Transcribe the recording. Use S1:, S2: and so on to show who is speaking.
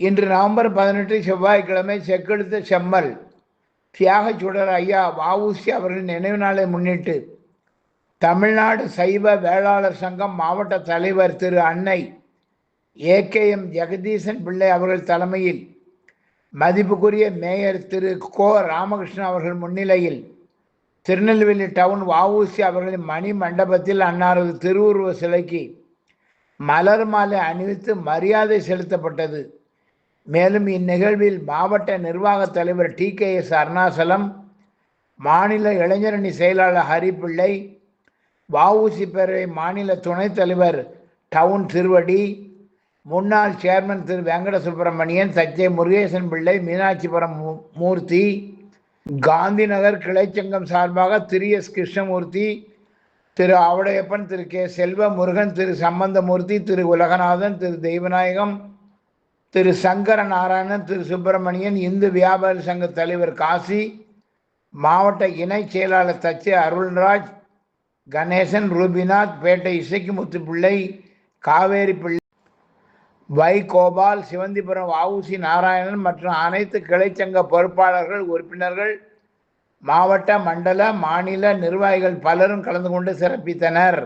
S1: இன்று நவம்பர் பதினெட்டு செவ்வாய்க்கிழமை செக்கெழுத்த செம்மல். தியாகச் சுடர் ஐயா வஉசி அவர்களின் நினைவு நாளை முன்னிட்டு தமிழ்நாடு சைவ வேளாளர் சங்கம் மாவட்ட தலைவர் திரு அன்னை ஏகேஎம் ஜெகதீசன் பிள்ளை அவர்கள் தலைமையில் மதிப்புக்குரிய மேயர் திரு கோ ராமகிருஷ்ணன் அவர்கள் முன்னிலையில் திருநெல்வேலி டவுன் வஉசி அவர்களின் மணி மண்டபத்தில் அன்னாரது திருவுருவ சிலைக்கு மலர் மாலை அணிவித்து மரியாதை செலுத்தப்பட்டது. மேலும் இந்நிகழ்வில் மாவட்ட நிர்வாக தலைவர் டி. கே. எஸ். அருணாசலம் மாநில இளைஞரணி செயலாளர் ஹரிப்பிள்ளை வஉசி பேரவை மாநில துணைத் தலைவர் டவுன் திருவடி முன்னாள் சேர்மன் திரு. வெங்கட சுப்பிரமணியன் தச்சை முருகேசன் பிள்ளை மீனாட்சிபுரம் மூர்த்தி காந்திநகர் கிளைச்சங்கம் சார்பாக திரு. எஸ். கிருஷ்ணமூர்த்தி திரு. ஆவடையப்பன் திரு. கே. செல்வ முருகன் திரு. சம்பந்தமூர்த்தி திரு. உலகநாதன் திரு. தெய்வநாயகம் திரு சங்கர நாராயணன் திரு சுப்பிரமணியன் இந்து வியாபாரி சங்க தலைவர் காசி மாவட்ட இணை செயலாளர் தச்சே அருள்ராஜ் கணேசன் ரூபிநாத் பேட்டை இசைக்குமுத்து பிள்ளை காவேரி பிள்ளை வை கோபால் சிவந்திபுரம் வஉசி நாராயணன் மற்றும் அனைத்து கிளைச்சங்க பொறுப்பாளர்கள் உறுப்பினர்கள் மாவட்ட மண்டல மாநில நிர்வாகிகள் பலரும் கலந்து கொண்டு சிறப்பித்தனர்.